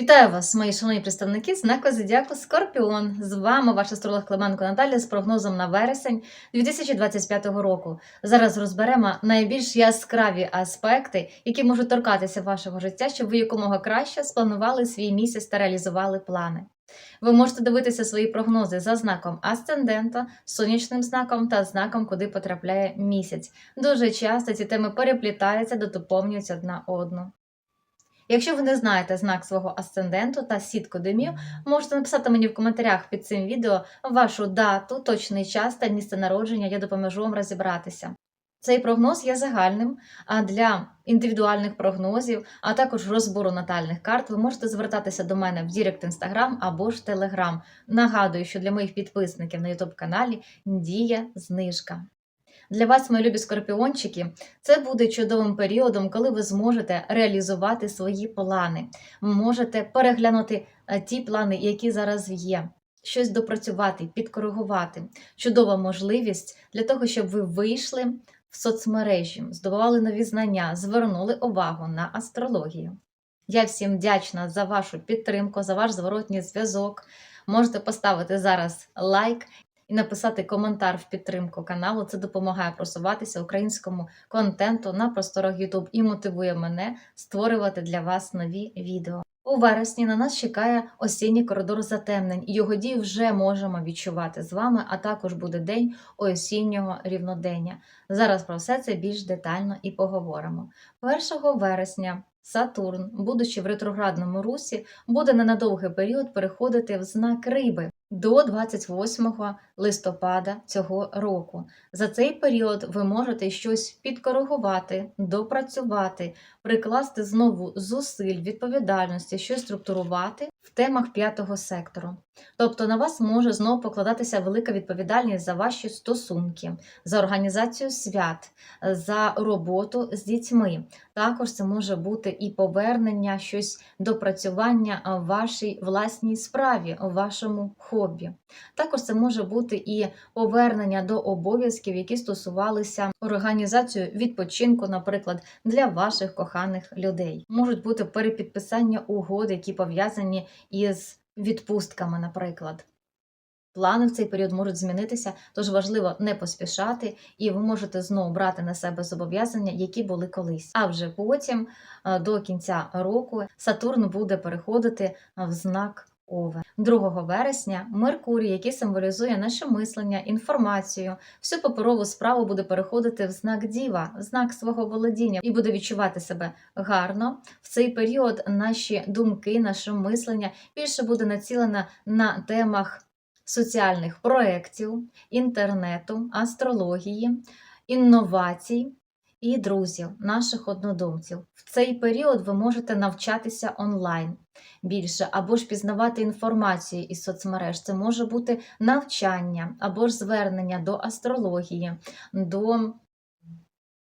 Вітаю вас, мої шановні представники знаку Зодіаку Скорпіон. З вами ваш астролог Клименко Наталія з прогнозом на вересень 2025 року. Зараз розберемо найбільш яскраві аспекти, які можуть торкатися вашого життя, щоб ви якомога краще спланували свій місяць та реалізували плани. Ви можете дивитися свої прогнози за знаком асцендента, сонячним знаком та знаком, куди потрапляє місяць. Дуже часто ці теми переплітаються, дотоповнюються одна одну. Якщо ви не знаєте знак свого асценденту та сітку домів, можете написати мені в коментарях під цим відео вашу дату, точний час та місце народження, я допоможу вам розібратися. Цей прогноз є загальним, а для індивідуальних прогнозів, а також розбору натальних карт, ви можете звертатися до мене в Дірект Інстаграм або ж Телеграм. Нагадую, що для моїх підписників на YouTube каналі діє знижка. Для вас, мої любі скорпіончики, це буде чудовим періодом, коли ви зможете реалізувати свої плани. Можете переглянути е, ті плани, які зараз є, щось допрацювати, підкоригувати. Чудова можливість для того, щоб ви вийшли в соцмережі, здобували нові знання, звернули увагу на астрологію. Я всім вдячна за вашу підтримку, за ваш зворотній зв'язок. Можете поставити зараз лайк і написати коментар в підтримку каналу. Це допомагає просуватися українському контенту на просторах YouTube і мотивує мене створювати для вас нові відео. У вересні на нас чекає осінній коридор затемнень, і його дії вже можемо відчувати з вами, а також буде день осіннього рівнодення. Зараз про все це більш детально і поговоримо. 1 вересня Сатурн, будучи в ретроградному русі, буде на надовгий період переходити в знак риби до 28 листопада цього року. За цей період ви можете щось підкоригувати, допрацювати, прикласти знову зусиль, відповідальності, щось структурувати в темах п'ятого сектору. Тобто на вас може знову покладатися велика відповідальність за ваші стосунки, за організацію свят, за роботу з дітьми. Також це може бути і повернення, щось допрацювання в вашій власній справі, у вашому хобі. Також це може бути і повернення до обов'язків, які стосувалися організацію відпочинку, наприклад, для ваших коханих людей. Можуть бути перепідписання угод, які пов'язані із відпустками, наприклад. Плани в цей період можуть змінитися, тож важливо не поспішати, і ви можете знову брати на себе зобов'язання, які були колись. А вже потім, е, до кінця року, Сатурн буде переходити в знак Овен. 2 вересня Меркурій, який символізує наше мислення, інформацію, всю паперову справу буде переходити в знак Діва, в знак свого володіння, і буде відчувати себе гарно. В цей період наші думки, наше мислення більше буде націлено на темах соціальних проєктів, інтернету, астрології, інновацій і друзів, наших однодумців. В цей період ви можете навчатися онлайн більше, або ж пізнавати інформацію із соцмереж. Це може бути навчання, або ж звернення до астрології, до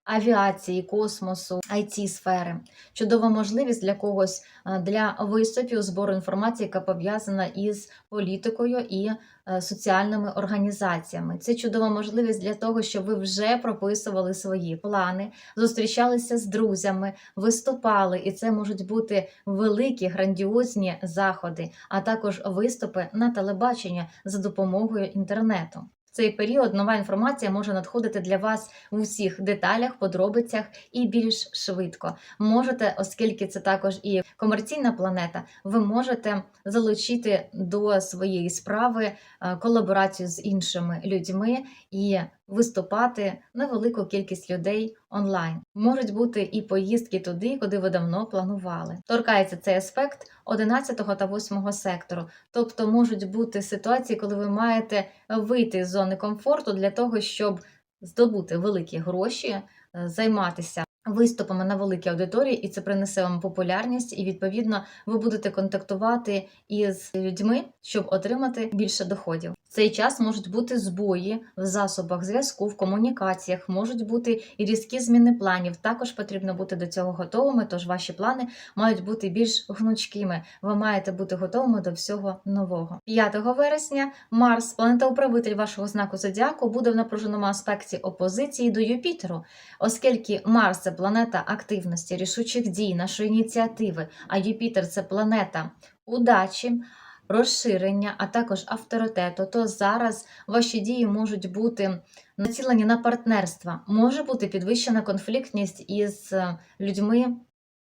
авіації, космосу, it сфери Чудова можливість для когось е, для виступів, збору інформації, яка пов'язана із політикою і е, соціальними організаціями. Це чудова можливість для того, щоб ви вже прописували свої плани, зустрічалися з друзями, виступали, і це можуть бути великі грандіозні заходи, а також виступи на телебачення за допомогою інтернету. Цей період нова інформація може надходити для вас в усіх деталях, подробицях і більш швидко. Можете, оскільки це також і комерційна планета, ви можете залучити до своєї справи е, колаборацію з іншими людьми і виступати на велику кількість людей онлайн. Можуть бути і поїздки туди, куди ви давно планували. Торкається цей аспект 11 та 8 сектору, тобто можуть бути ситуації, коли ви маєте вийти з зони комфорту для того, щоб здобути великі гроші, е, займатися. Виступами на великій аудиторії, і це принесе вам популярність, і відповідно ви будете контактувати із людьми, щоб отримати більше доходів. Цей час можуть бути збої в засобах зв'язку, в комунікаціях, можуть бути і різкі зміни планів. Також потрібно бути до цього готовими, тож ваші плани мають бути більш гнучкими. Ви маєте бути готовими до всього нового. 5 вересня Марс, планета-управитель вашого знаку зодіаку, буде в напруженому аспекті опозиції до Юпітеру, оскільки Марс це планета активності, рішучих дій, нашої ініціативи, а Юпітер це планета удачі. Розширення, а також авторитету, то зараз ваші дії можуть бути націлені на партнерства, може бути підвищена конфліктність із людьми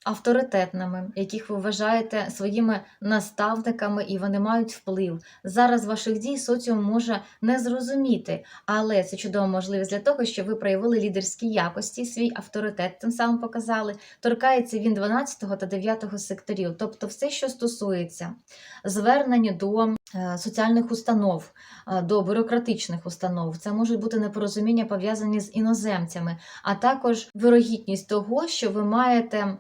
авторитетними, яких ви вважаєте своїми наставниками, і вони мають вплив. Зараз ваших дій соціум може не зрозуміти, але це чудова можливість для того, щоб ви проявили лідерські якості, свій авторитет тим самим показали. Торкається він 12 та 9 секторів, тобто все, що стосується звернення до е, соціальних установ, е, до бюрократичних установ. Це можуть бути непорозуміння пов'язані з іноземцями, а також вирогідність того, що ви маєте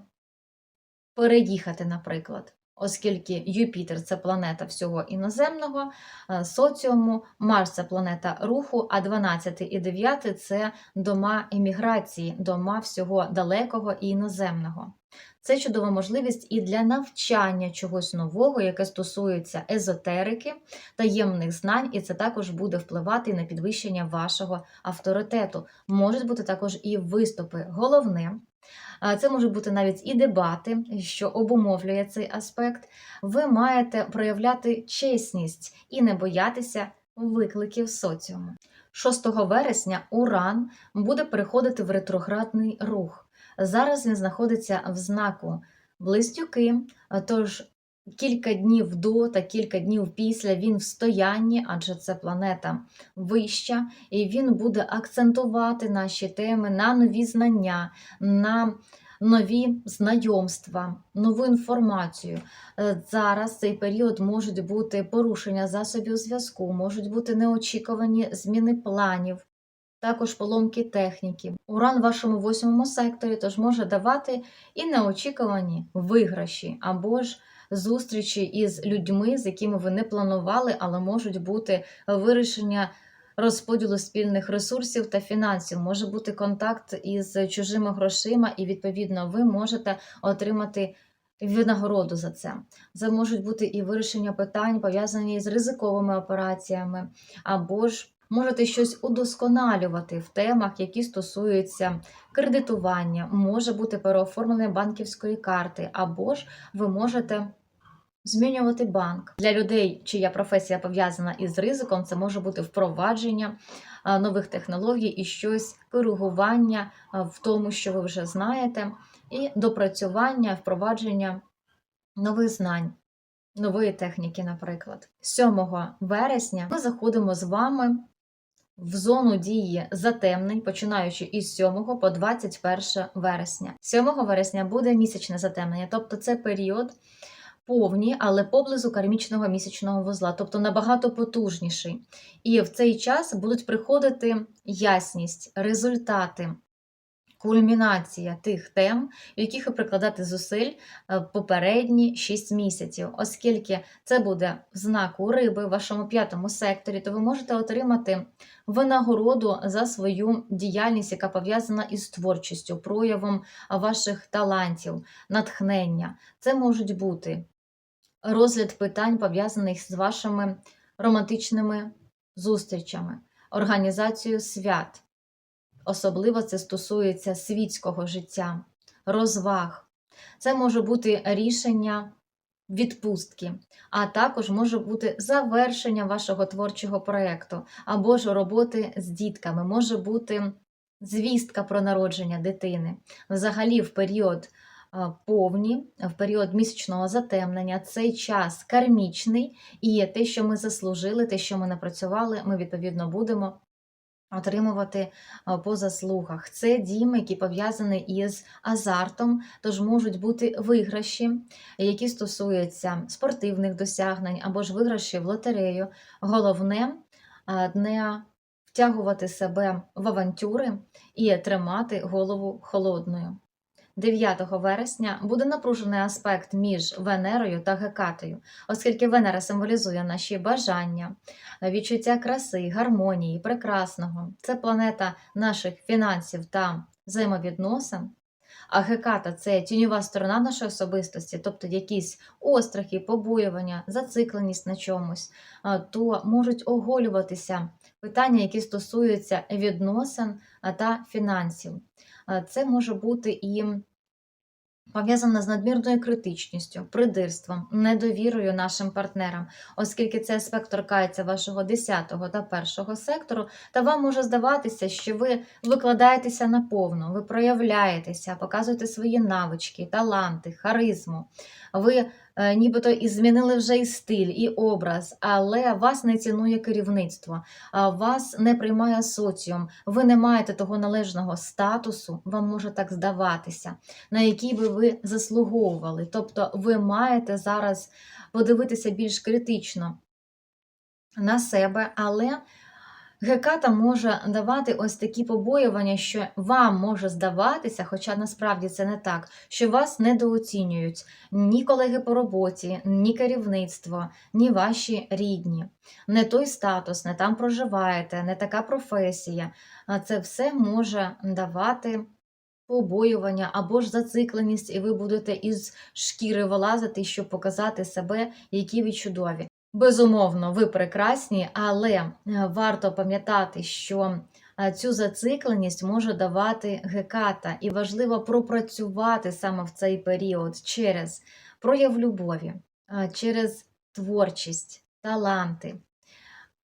переїхати, наприклад. Оскільки Юпітер це планета всього іноземного, е, соціуму, Марс це планета руху, а 12 і 9 це дома еміграції, дома всього далекого і іноземного. Це чудова можливість і для навчання чогось нового, яке стосується езотерики, таємних знань, і це також буде впливати на підвищення вашого авторитету. Можуть бути також і виступи. Головне, це можуть бути навіть і дебати, що обумовлює цей аспект. Ви маєте проявляти чесність і не боятися викликів соціуму. 6 вересня Уран буде переходити в ретроградний рух. Зараз він знаходиться в знаку близнюки, тож кілька днів до та кілька днів після він в стоянні, адже це планета вища, і він буде акцентувати наші теми на нові знання, на нові знайомства, нову інформацію. Е, Зараз цей період можуть бути порушення засобів зв'язку, можуть бути неочікувані зміни планів. Також поломки техніки. Уран в вашому восьмому секторі тож може давати і неочікувані виграші або ж зустрічі із людьми, з якими ви не планували, але можуть бути вирішення розподілу спільних ресурсів та фінансів. Може бути контакт із чужими грошима, і відповідно ви можете отримати. Винагороду за це. Це можуть бути і вирішення питань, пов'язані з ризиковими операціями, або ж можете щось удосконалювати в темах, які стосуються кредитування, може бути переоформлення банківської карти, або ж ви можете змінювати банк. Для людей, чия професія пов'язана із ризиком, це може бути впровадження нових технологій і щось коригування в тому, що ви вже знаєте, і допрацювання, впровадження нових знань. Нової техніки, наприклад, 7 вересня ми заходимо з вами в зону дії затемнень, починаючи із 7 по 21 вересня. 7 вересня буде місячне затемнення, тобто це період повні, але поблизу кармічного місячного вузла, тобто набагато потужніший. І в цей час будуть приходити ясність, результати. Кульмінація тих тем, в яких ви прикладати зусиль е, попередні 6 місяців, оскільки це буде знаку риби в вашому п'ятому секторі, то ви можете отримати винагороду за свою діяльність, яка пов'язана із творчістю, проявом ваших талантів, натхнення. Це можуть бути розгляд питань, пов'язаних з вашими романтичними зустрічами, організацією свят. Особливо це стосується світського життя, розваг. Це може бути рішення відпустки, а також може бути завершення вашого творчого проєкту або ж роботи з дітками, може бути звістка про народження дитини. Взагалі, в період повні, в період місячного затемнення, цей час кармічний і те, що ми заслужили, те, що ми напрацювали, ми відповідно будемо отримувати по заслугах. Це діми, які пов'язані із азартом, тож можуть бути виграші, які стосуються спортивних досягнень або ж виграші в лотерею. Головне не втягувати себе в авантюри і тримати голову холодною. 9 вересня буде напружений аспект між Венерою та Гекатою, оскільки Венера символізує наші бажання, відчуття краси, гармонії, прекрасного. Це планета наших фінансів та взаємовідносин. А Геката це тіньова сторона нашої особистості, тобто якісь острахи, побоювання, зацикленість на чомусь, то можуть оголюватися питання, які стосуються відносин та фінансів. Це може бути і пов'язано з надмірною критичністю, придирством, недовірою нашим партнерам, оскільки цей аспект торкається вашого 10 та 1 сектору, та вам може здаватися, що ви викладаєтеся наповну, ви проявляєтеся, показуєте свої навички, таланти, харизму. Ви нібито і змінили вже і стиль, і образ, але вас не цінує керівництво, вас не приймає соціум, ви не маєте того належного статусу, вам може так здаватися, на який би ви заслуговували. Тобто ви маєте зараз подивитися більш критично на себе, але Геката може давати ось такі побоювання, що вам може здаватися, хоча насправді це не так, що вас недооцінюють ні колеги по роботі, ні керівництво, ні ваші рідні, не той статус, не там проживаєте, не така професія. А це все може давати побоювання або ж зацикленість, і ви будете із шкіри вилазити, щоб показати себе, які ви чудові. Безумовно, ви прекрасні, але е, варто пам'ятати, що е, цю зацикленість може давати геката, і важливо пропрацювати саме в цей період через прояв любові, е, через творчість, таланти.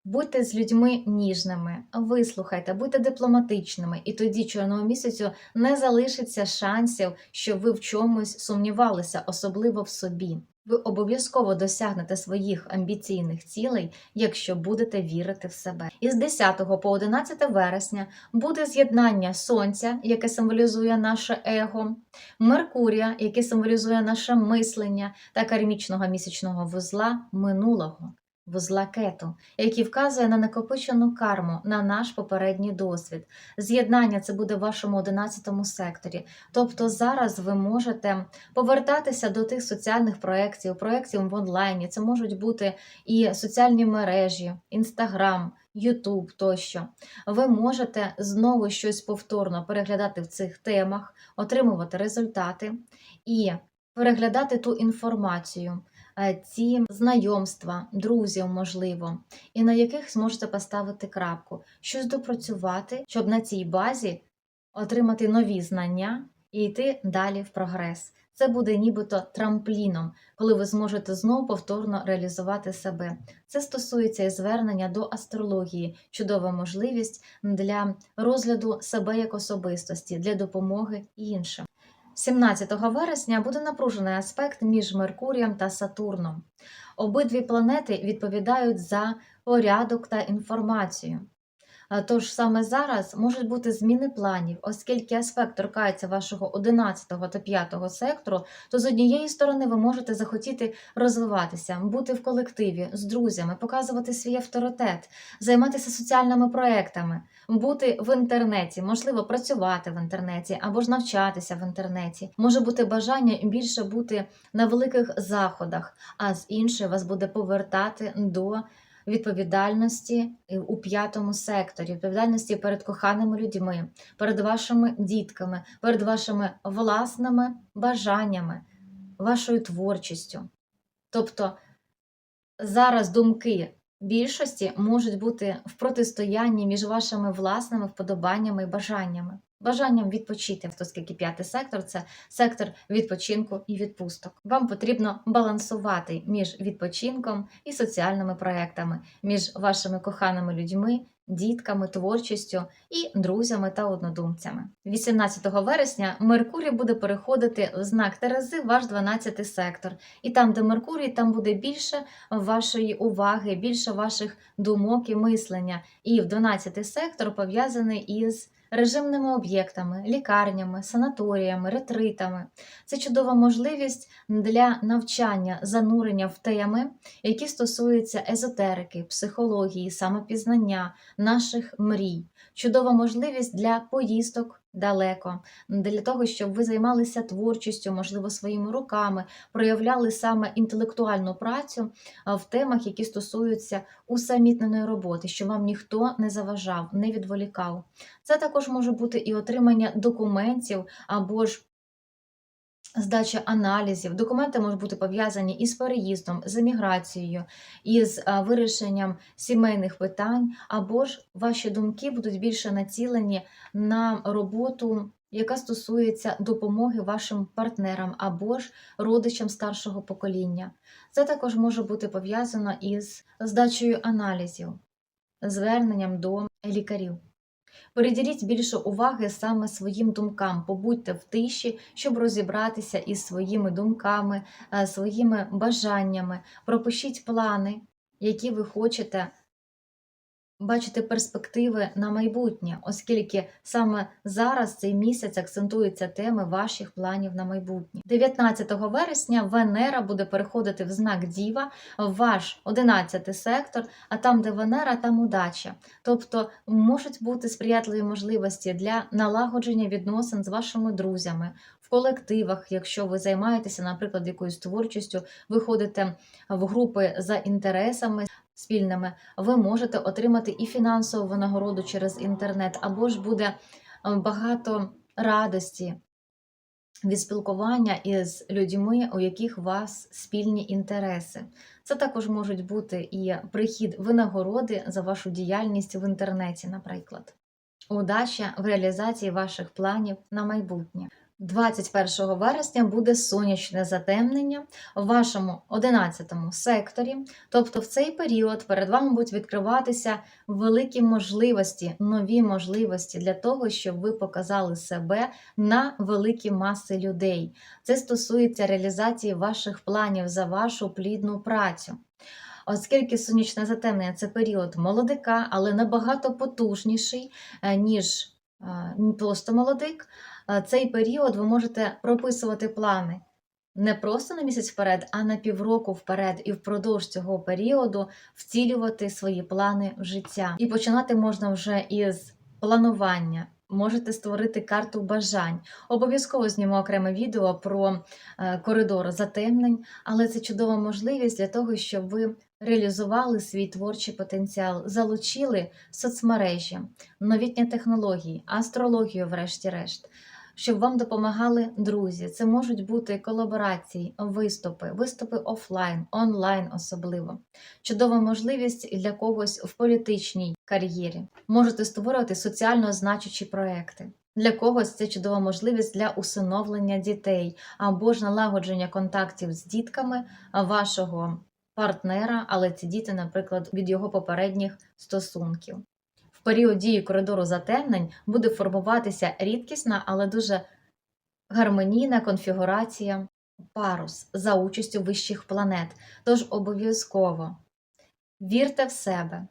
Будьте з людьми ніжними, вислухайте, будьте дипломатичними, і тоді чорного місяцю не залишиться шансів, що ви в чомусь сумнівалися, особливо в собі. Ви обов'язково досягнете своїх амбіційних цілей, якщо будете вірити в себе. Із 10 по 11 вересня буде з'єднання Сонця, яке символізує наше его, Меркурія, яке символізує наше мислення, та кармічного місячного вузла минулого. Вузла кету, який вказує на накопичену карму, на наш попередній досвід. З'єднання це буде в вашому 11 секторі. Тобто зараз ви можете повертатися до тих соціальних проєктів, проєктів в онлайні. Це можуть бути і соціальні мережі, Інстаграм, Ютуб тощо. Ви можете знову щось повторно переглядати в цих темах, отримувати результати і переглядати ту інформацію. Е, Ці знайомства, друзів, можливо, і на яких зможете поставити крапку, щось допрацювати, щоб на цій базі отримати нові знання і йти далі в прогрес. Це буде нібито трампліном, коли ви зможете знову повторно реалізувати себе. Це стосується і звернення до астрології, чудова можливість для розгляду себе як особистості, для допомоги іншим. 17 вересня буде напружений аспект між Меркурієм та Сатурном. Обидві планети відповідають за порядок та інформацію. Тож саме зараз можуть бути зміни планів, оскільки аспект торкається вашого 11 та 5 сектору, то з однієї сторони ви можете захотіти розвиватися, бути в колективі з друзями, показувати свій авторитет, займатися соціальними проектами, бути в інтернеті, можливо, працювати в інтернеті або ж навчатися в інтернеті. Може бути бажання більше бути на великих заходах, а з іншої вас буде повертати до відповідальності у п'ятому секторі, відповідальності перед коханими людьми, перед вашими дітками, перед вашими власними бажаннями, вашою творчістю. Тобто зараз думки більшості можуть бути в протистоянні між вашими власними вподобаннями і бажаннями. Бажанням відпочити, оскільки п'ятий сектор це сектор відпочинку і відпусток. Вам потрібно балансувати між відпочинком і соціальними проектами, між вашими коханими людьми, дітками, творчістю і друзями та однодумцями. 18 вересня Меркурій буде переходити в знак Терези, ваш 12 сектор. І там, де Меркурій, там буде більше вашої уваги, більше ваших думок і мислення. І в 12 сектор пов'язаний із режимними об'єктами, лікарнями, санаторіями, ретритами. Це чудова можливість для навчання, занурення в теми, які стосуються езотерики, психології, самопізнання, наших мрій. Чудова можливість для поїздок далеко, для того, щоб ви займалися творчістю, можливо, своїми руками, проявляли саме інтелектуальну працю в темах, які стосуються усамітненої роботи, щоб вам ніхто не заважав, не відволікав. Це також може бути і отримання документів або ж здача аналізів. Документи можуть бути пов'язані із переїздом, з еміграцією, із вирішенням сімейних питань, або ж ваші думки будуть більше націлені на роботу. Яка стосується допомоги вашим партнерам або ж родичам старшого покоління. Це також може бути пов'язано із здачею аналізів, зверненням до лікарів. Приділіть більше уваги саме своїм думкам, побудьте в тиші, щоб розібратися із своїми думками, е, своїми бажаннями. Пропишіть плани, які ви хочете бачити перспективи на майбутнє, оскільки саме зараз цей місяць акцентуються теми ваших планів на майбутнє. 19 вересня Венера буде переходити в знак Діва, в ваш 11 сектор, а там, де Венера, там удача. Тобто можуть бути сприятливі можливості для налагодження відносин з вашими друзями. Колективах, якщо ви займаєтеся, наприклад, якоюсь творчістю, ви ходите в групи за інтересами спільними, ви можете отримати і фінансову винагороду через інтернет, або ж буде е, багато радості від спілкування із людьми, у яких у вас спільні інтереси. Це також можуть бути і прихід винагороди за вашу діяльність в інтернеті, наприклад. Удача в реалізації ваших планів на майбутнє. 21 вересня буде сонячне затемнення в вашому 11 секторі. Тобто в цей період перед вами будуть відкриватися великі можливості, нові можливості для того, щоб ви показали себе на великі маси людей. Це стосується реалізації ваших планів за вашу плідну працю. Оскільки сонячне затемнення це період молодика, але набагато потужніший, е, ніж просто молодик, цей період ви можете прописувати плани не просто на місяць вперед, а на півроку вперед, і впродовж цього періоду втілювати свої плани в життя. І починати можна вже із планування. Можете створити карту бажань. Обов'язково зніму окреме відео про е, коридор затемнень, але це чудова можливість для того, щоб ви реалізували свій творчий потенціал, залучили соцмережі, новітні технології, астрологію, врешті-решт, щоб вам допомагали друзі. Це можуть бути колаборації, виступи, виступи офлайн, онлайн особливо. Чудова можливість для когось в політичній кар'єрі. Можете створювати соціально значущі проекти. Для когось це чудова можливість для усиновлення дітей або ж налагодження контактів з дітками вашого партнера, але ці діти, наприклад, від його попередніх стосунків. В період дії коридору затемнень буде формуватися рідкісна, але дуже гармонійна конфігурація парус за участю вищих планет. Тож обов'язково вірте в себе,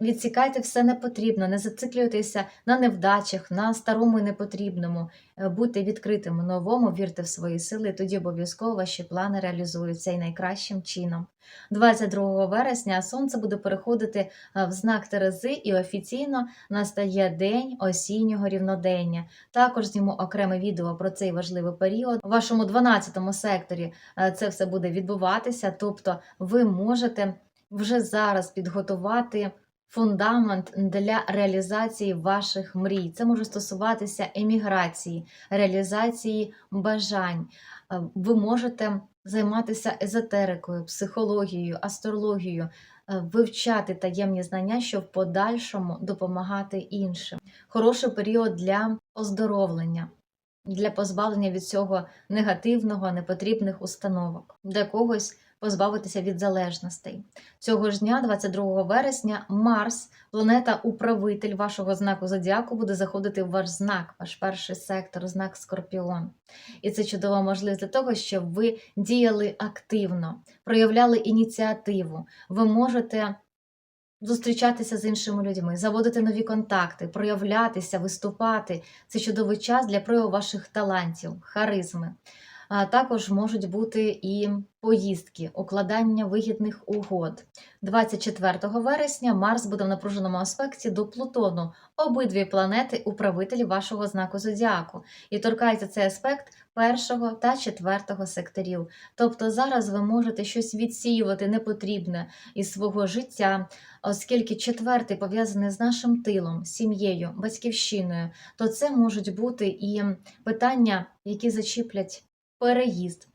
відсікайте все непотрібно, не зациклюйтеся на невдачах, на старому і непотрібному. Е, Будьте відкритими новому, вірте в свої сили, тоді обов'язково ваші плани реалізуються і найкращим чином. 22 вересня сонце буде переходити е, в знак Терези і офіційно настає день осіннього рівнодення. Також зніму окреме відео про цей важливий період. У вашому 12 секторі е, це все буде відбуватися, тобто ви можете вже зараз підготувати. Фундамент для реалізації ваших мрій. Це може стосуватися еміграції, реалізації бажань. Е, Ви можете займатися езотерикою, психологією, астрологією, е, вивчати таємні знання, щоб в подальшому допомагати іншим. Хороший період для оздоровлення, для позбавлення від цього негативного, непотрібних установок, для когось позбавитися від залежностей. Цього ж дня, 22 вересня, Марс, планета-управитель вашого знаку зодіаку, буде заходити в ваш знак, ваш перший сектор, знак Скорпіон. І це чудова можливість для того, щоб ви діяли активно, проявляли ініціативу. Ви можете. Зустрічатися з іншими людьми, заводити нові контакти, проявлятися, виступати це чудовий час для прояву ваших талантів, харизми. Також можуть бути і поїздки, укладання вигідних угод. 24 вересня Марс буде в напруженому аспекті до Плутону, обидві планети управителі вашого знаку зодіаку, і торкається цей аспект першого та четвертого секторів. Тобто зараз ви можете щось відсіювати непотрібне із свого життя, оскільки четвертий пов'язаний з нашим тилом, сім'єю, батьківщиною, то це можуть бути і питання, які зачіплять переїзд.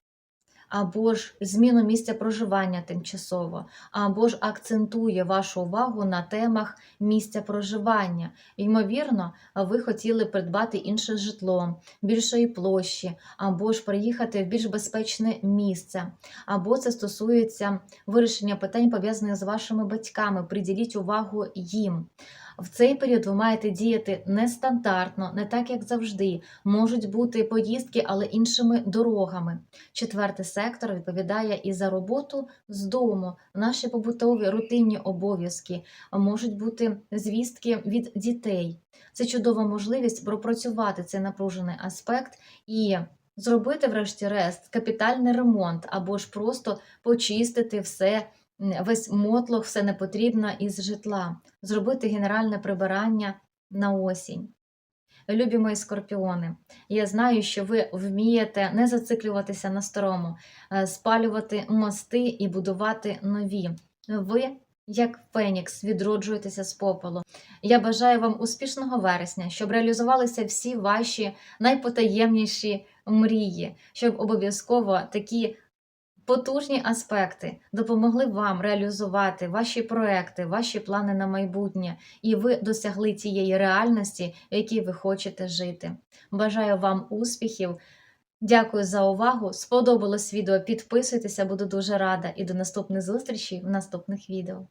Або ж зміну місця проживання тимчасово, або ж акцентує вашу увагу на темах місця проживання. Ймовірно, ви хотіли придбати інше житло, більшої площі, або ж приїхати в більш безпечне місце, або це стосується вирішення питань, пов'язаних з вашими батьками. Приділіть увагу їм. В цей період ви маєте діяти нестандартно, не так як завжди. Можуть бути поїздки, але іншими дорогами. Четвертий сектор відповідає і за роботу з дому, наші побутові рутинні обов'язки, можуть бути звістки від дітей. Це чудова можливість пропрацювати цей напружений аспект і зробити, врешті-решт, капітальний ремонт або ж просто почистити все, весь мотлох, все непотрібне із житла, зробити генеральне прибирання на осінь. Любі мої скорпіони, я знаю, що ви вмієте не зациклюватися на старому, е, спалювати мости і будувати нові. Ви, як Фенікс, відроджуєтеся з попелу. Я бажаю вам успішного вересня, щоб реалізувалися всі ваші найпотаємніші мрії, щоб обов'язково такі потужні аспекти допомогли вам реалізувати ваші проекти, ваші плани на майбутнє, і ви досягли тієї реальності, в якій ви хочете жити. Бажаю вам успіхів. Дякую за увагу. Сподобалось відео. Підписуйтеся, буду дуже рада. І до наступних зустрічей в наступних відео.